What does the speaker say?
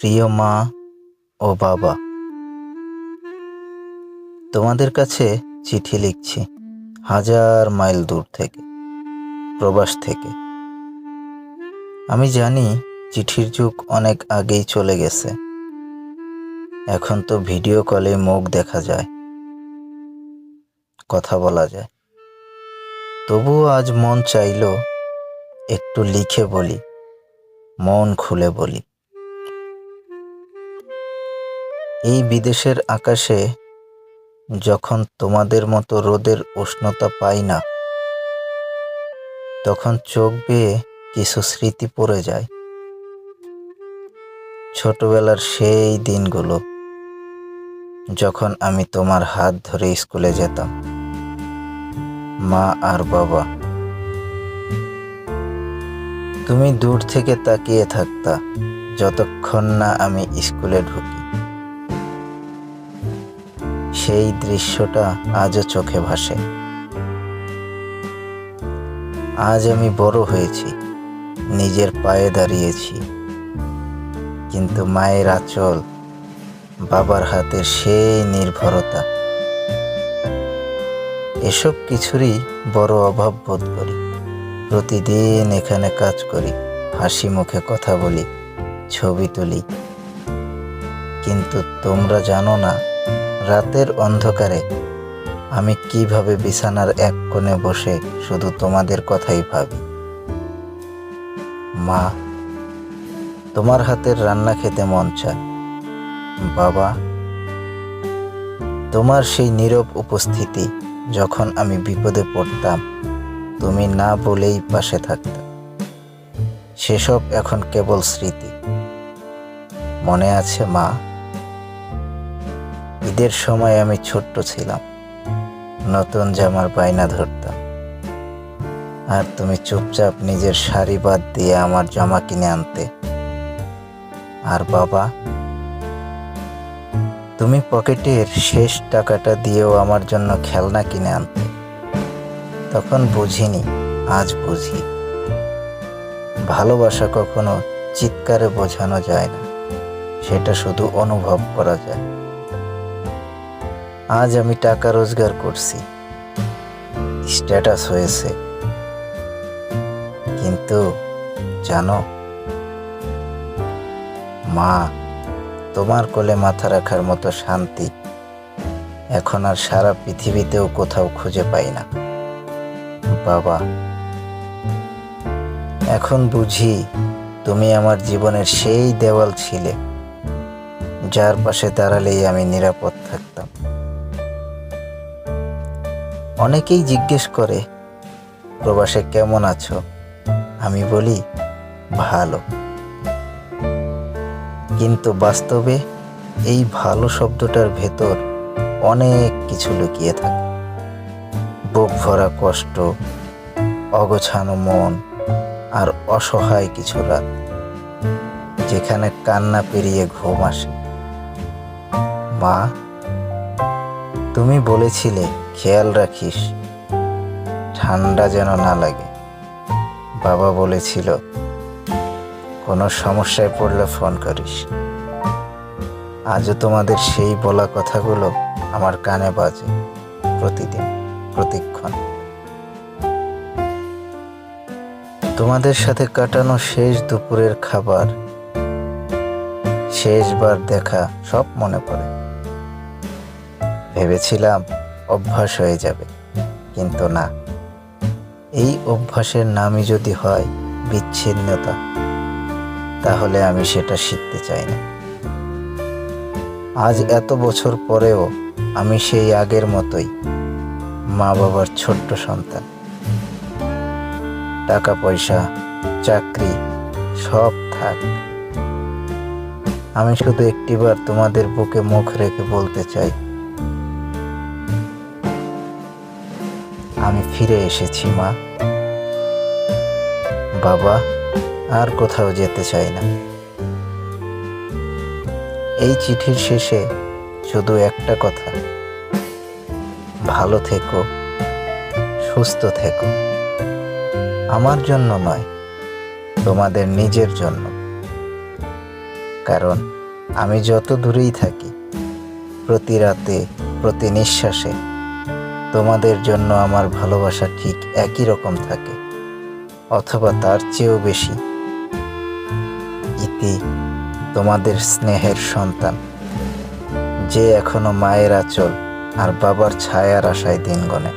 প্রিয় মা ও বাবা, তোমাদের কাছে চিঠি লিখছি হাজার মাইল দূর থেকে, প্রবাস থেকে। আমি জানি চিঠির যুগ অনেক আগেই চলে গেছে। এখন তো ভিডিও কলে মুখ দেখা যায়, কথা বলা যায়। তবুও আজ মন চাইলো একটু লিখে বলি, মন খুলে বলি। এই বিদেশের আকাশে যখন তোমাদের মতো রোদের উষ্ণতা পাই না, তখন চোখ বেয়ে কিছু স্মৃতি পড়ে যায়। ছোটবেলার সেই দিনগুলো যখন আমি তোমার হাত ধরে স্কুলে যেতাম। মা আর বাবা, তুমি দূর থেকে তাকিয়ে থাকতা যতক্ষণ না আমি স্কুলে ঢুকি। সেই দৃশ্যটা আজও চোখে ভাসে। আজ আমি বড় হয়েছি, নিজের পায়ে দাঁড়িয়েছি। কিন্তু মায়ের আঁচল, বাবার হাতের সেই নির্ভরতা। এসব কিছুরই বড় অভাব বোধ করি। প্রতিদিন এখানে কাজ করি, হাসি মুখে কথা বলি, ছবি তুলি। কিন্তু তোমরা জানো না রাতের অন্ধকারে আমি কীভাবে বিছানার এক কোণে বসে শুধু তোমাদের কথাই ভাবি? মা, তোমার হাতের রান্না খেতে মন চায়। বাবা, তোমার সেই নীরব উপস্থিতি যখন আমি বিপদে পড়তাম, তুমি না বলেই পাশে থাকতে। সেসব এখন কেবল স্মৃতি। মনে আছে মা? ঈদের সময় আমি ছোট্ট ছিলাম। নতুন জামার বায়না ধরতাম। আর তুমি চুপচাপ নিজের শাড়ি বাদ দিয়ে আমার জামা কিনে আনতে। আর বাবা, তুমি পকেটের শেষ টাকাটা দিয়েও আমার জন্য খেলনা কিনে আনতে। তখন বুঝিনি, আজ বুঝি। ভালোবাসা কখনো চিৎকারে বোঝানো যায় না। সেটা শুধু অনুভব করা যায়। আজ আমি টাকা রোজগার করছি। স্ট্যাটাস হয়েছে। কিন্তু জানো, মা, তোমার কোলে মাথা রাখার মতো শান্তি এখন আর সারা পৃথিবীতেও কোথাও খুঁজে পাই না। বাবা, এখন বুঝি তুমি আমার জীবনের সেই দেওয়াল ছিলে, যার পাশে দাঁড়ালেই আমি নিরাপদ থাকতাম। অনেকেই জিজ্ঞেস করে, প্রবাসে কেমন আছো? আমি বলি, ভালো। কিন্তু বাস্তবে এই ভালো শব্দটার ভেতর অনেক কিছু লুকিয়ে থাকে। বুক ভরা কষ্ট, অগোছানো মন আর অসহায় কিছু রাত, যেখানে কান্না পেরিয়ে ঘুম আসে। মা, তুমি বলেছিলে খেয়াল রাখিস, ঠান্ডা যেন না লাগে। বাবা বলেছিল, কোনো সমস্যায় পড়লে ফোন করিস। আজও তোমাদের সেই বলা কথাগুলো আমার কানে বাজে প্রতিদিন, প্রতিক্ষণ। তোমাদের সাথে কাটানো শেষ দুপুরের খাবার, শেষবার দেখা সব মনে পড়ে। ভেবেছিলাম অভ্যাস হয়ে যাবে। কিন্তু না, এই অভ্যাসের নামই যদি হয় বিচ্ছিন্নতা, তাহলে আমি সেটা শিখতে চাই না। আজ এত বছর পরেও আমি সেই আগের মতোই মা বাবার ছোট্ট সন্তান। টাকা পয়সা চাকরি, সব থাক। আমি শুধু একটিবার তোমাদের বুকে মুখ রেখে বলতে চাই আমি ফিরে এসেছি, মা। বাবা, আর কোথাও যেতে চাই না। এই চিঠির শেষে শুধু একটা কথা। ভালো থেকো, সুস্থ থেকো। আমার জন্য নয়, তোমাদের নিজের জন্য। কারণ আমি যত দূরেই থাকি, প্রতি রাতে, প্রতি নিঃশ্বাসে তোমাদের জন্য আমার ভালোবাসা ঠিক একই রকম থাকে, অথবা তার চেয়েও বেশি। ইতি তোমাদের স্নেহের সন্তান, যে এখনও মায়ের আচল আর বাবার ছায়ার আশায় দিন গণে